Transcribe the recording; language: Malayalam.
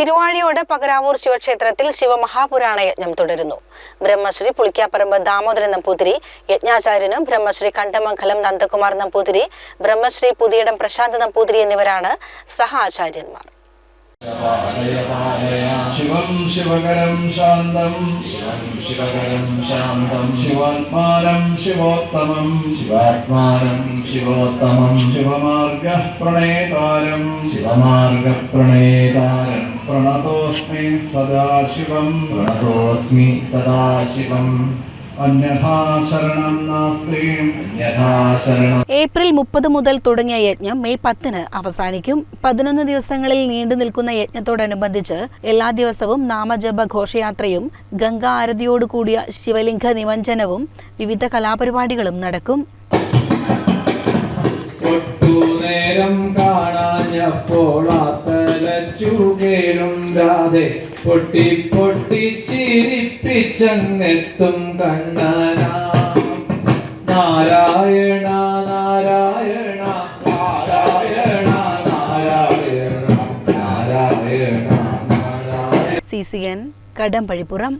തിരുവാഴിയോട് പകരാവൂർ ശിവക്ഷേത്രത്തിൽ ശിവമഹാപുരാണ യജ്ഞം തുടരുന്നു. ബ്രഹ്മശ്രീ പുളിക്കാപ്പറമ്പ് ദാമോദരൻ നമ്പൂതിരി യജ്ഞാചാര്യനും ബ്രഹ്മശ്രീ കണ്ടമംഗലം നന്ദകുമാർ നമ്പൂതിരി ബ്രഹ്മശ്രീ പുതിയിടം പ്രശാന്ത് നമ്പൂതിരി എന്നിവരാണ് സഹ ആചാര്യന്മാർ. ശിവം ശിവകരം ശാന്തം. ശിവം ശിവകരം ശാന്തം. ശിവാത്മാനം ശിവോത്തമം. ശിവാത്മാനം ശിവോത്തമം. ശിവമാർഗ പ്രണേതാരം ശിവമാർഗപ്രണേതാരം പ്രണതോസ്മി സദാശിവം. പ്രണതോസ്മി സദാശിവം. ഏപ്രിൽ മുപ്പത് മുതൽ തുടങ്ങിയ യജ്ഞം മെയ് പത്തിന് അവസാനിക്കും. പതിനൊന്ന് ദിവസങ്ങളിൽ നീണ്ടു നിൽക്കുന്ന യജ്ഞത്തോടനുബന്ധിച്ച് എല്ലാ ദിവസവും നാമജപ ഘോഷയാത്രയും ഗംഗാ ആരതിയോടുകൂടിയ ശിവലിംഗ നിമഞ്ജനവും വിവിധ കലാപരിപാടികളും നടക്കും. നേരം കാണാഞ്ഞപ്പോൾ പൊട്ടി പൊട്ടി ചിരിപ്പിച്ചെത്തും Kanna Narayana Narayana Narayana Narayana Narayana. C C N Kadambazhipuram.